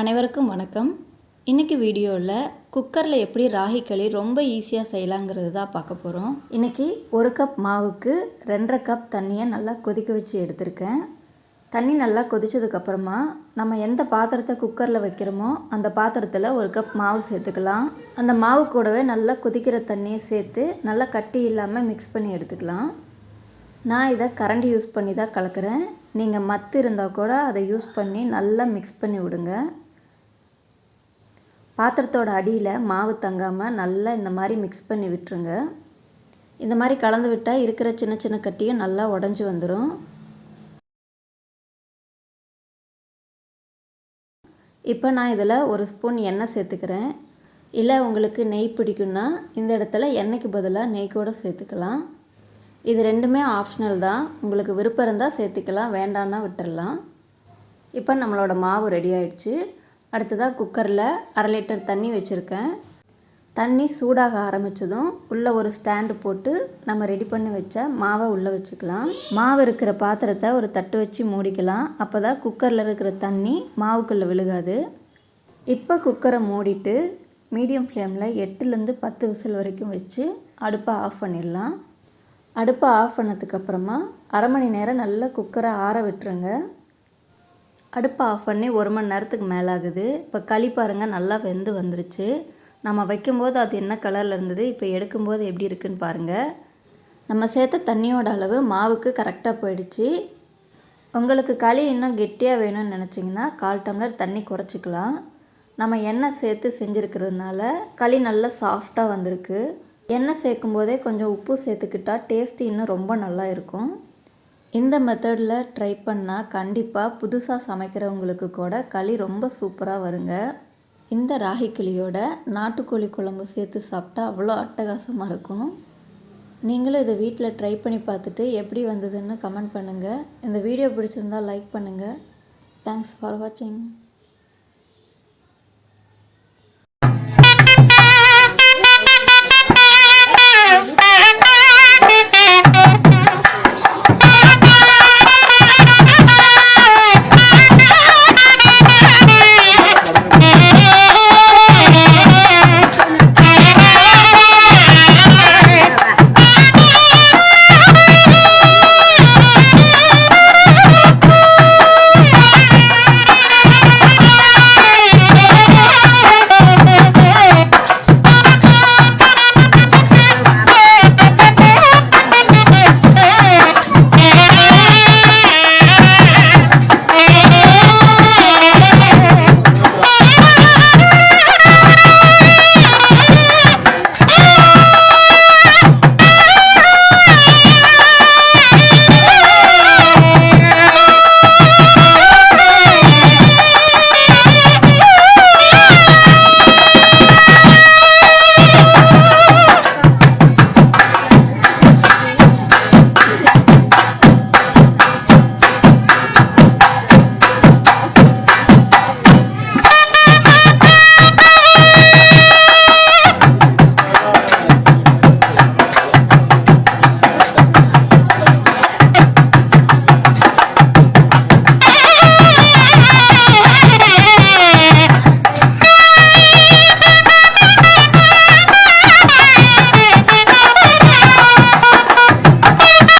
அனைவருக்கும் வணக்கம். இன்றைக்கி வீடியோவில் குக்கரில் எப்படி ராகி களி ரொம்ப ஈஸியாக செய்யலாங்கிறது தான் பார்க்க போகிறோம் இன்றைக்கி ஒரு கப் மாவுக்கு ரெண்டரை கப் தண்ணியை நல்லா கொதிக்க வச்சு எடுத்திருக்கேன். தண்ணி நல்லா கொதிச்சதுக்கப்புறமா நம்ம எந்த பாத்திரத்தை குக்கரில் வைக்கிறோமோ அந்த பாத்திரத்தில் ஒரு கப் மாவு சேர்த்துக்கலாம். அந்த மாவு கூடவே நல்லா கொதிக்கிற தண்ணியை சேர்த்து நல்லா கட்டி இல்லாமல் மிக்ஸ் பண்ணி எடுத்துக்கலாம். நான் இதை கரண்டி யூஸ் பண்ணி தான் கலக்கிறேன். நீங்கள் மத்து இருந்தால் கூட அதை யூஸ் பண்ணி நல்லா மிக்ஸ் பண்ணி விடுங்க. பாத்திரத்தோட அடியில் மாவு தங்காமல் நல்லா இந்த மாதிரி மிக்ஸ் பண்ணி விட்டுருங்க. இந்த மாதிரி கலந்து விட்டால் இருக்கிற சின்ன சின்ன கட்டியும் நல்லா உடஞ்சி வந்துடும் இப்போ நான் இதில் ஒரு ஸ்பூன் எண்ணெய் சேர்த்துக்கிறேன். இல்லை உங்களுக்கு நெய் பிடிக்குன்னா இந்த இடத்துல எண்ணெய்க்கு பதிலாக நெய் கூட சேர்த்துக்கலாம். இது ரெண்டுமே ஆப்ஷனல் தான். உங்களுக்கு விருப்பம் இருந்தால் சேர்த்துக்கலாம் வேண்டான்னா விட்டுடலாம் இப்போ நம்மளோட மாவு ரெடி ஆயிடுச்சு. அடுத்ததாக குக்கரில் அரை லிட்டர் தண்ணி வச்சுருக்கேன். தண்ணி சூடாக ஆரம்பித்ததும் உள்ளே ஒரு ஸ்டாண்டு போட்டு நம்ம ரெடி பண்ணி வச்ச மாவை உள்ளே வச்சுக்கலாம். மாவு இருக்கிற பாத்திரத்தை ஒரு தட்டு வச்சு மூடிக்கலாம். அப்போ தான் குக்கரில் இருக்கிற தண்ணி மாவுக்குள்ளே விழுகாது. இப்போ குக்கரை மூடிட்டு மீடியம் ஃப்ளேமில் எட்டுலேருந்து பத்து விசில் வரைக்கும் வச்சு அடுப்பை ஆஃப் பண்ணிடலாம். அடுப்பை ஆஃப் பண்ணதுக்கப்புறமா அரை மணி நேரம் நல்லா குக்கரை ஆற விட்டுருங்க. அடுப்பை ஆஃப் பண்ணி ஒரு மணி நேரத்துக்கு மேலே ஆகுது இப்போ களி பாருங்கள் நல்லா வெந்து வந்துருச்சு. நம்ம வைக்கும்போது அது என்ன கலரில் இருந்தது இப்போ எடுக்கும்போது எப்படி இருக்குன்னு பாருங்கள் நம்ம சேர்த்த தண்ணியோட அளவு மாவுக்கு கரெக்டாக போயிடுச்சு. உங்களுக்கு களி இன்னும் கெட்டியாக வேணும்னு நினச்சிங்கன்னா கால் டம்ளர் தண்ணி குறைச்சிக்கலாம். நம்ம எண்ணெய் சேர்த்து செஞ்சுருக்கிறதுனால களி நல்லா சாஃப்டாக வந்திருக்கு. எண்ணெய் சேர்க்கும் போதே கொஞ்சம் உப்பு சேர்த்துக்கிட்டால் டேஸ்ட்டு இன்னும் ரொம்ப நல்லா இருக்கும். இந்த மெத்தடில் ட்ரை பண்ணால் கண்டிப்பாக புதுசாக சமைக்கிறவங்களுக்கு கூட களி ரொம்ப சூப்பராக வருங்க. இந்த ராகி களியோட நாட்டுக்கோழி குழம்பு சேர்த்து சாப்பிட்டா அவ்வளோ அட்டகாசமாக இருக்கும். நீங்களும் இதை வீட்டில் ட்ரை பண்ணி பார்த்துட்டு எப்படி வந்ததுன்னு கமெண்ட் பண்ணுங்கள் இந்த வீடியோ பிடிச்சிருந்தால் லைக் பண்ணுங்கள் தேங்க்ஸ் ஃபார் வாட்சிங்